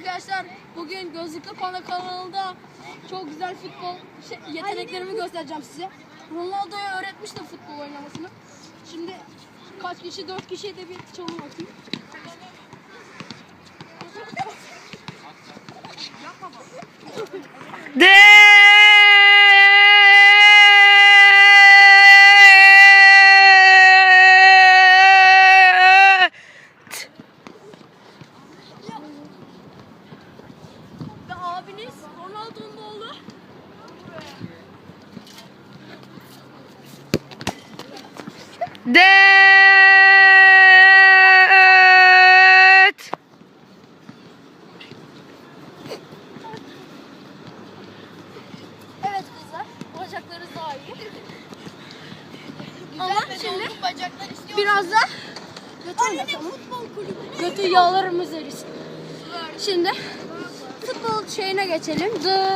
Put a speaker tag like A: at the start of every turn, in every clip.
A: arkadaşlar. Bugün Gözlüklü Panda kanalında çok güzel futbol şey- yeteneklerimi göstereceğim size. Ronaldo'ya öğretmiştim futbol oynamasını. Şimdi kaç kişi? Dört kişiye de bir çalım atayım. Abiniz Ronaldo'nun oğlu.
B: Det.
A: Evet kızlar. Bacaklarınız daha iyi. Ama şimdi biraz da götü oynatalım. Götü yağlarımız erisin. Şimdi futbol şeyine geçelim.
B: Det.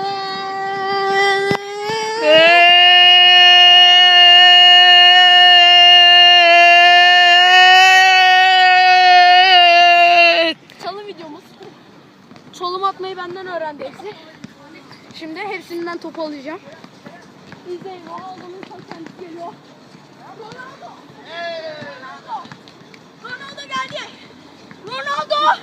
A: Çalım videomuz. Çalım atmayı benden öğrendi hepsi. Şimdi hepsinden top alacağım. İzleyin Ronaldo'nun kendisi geliyor. Ronaldo! Ronaldo! Ronaldo geldi! Ronaldo!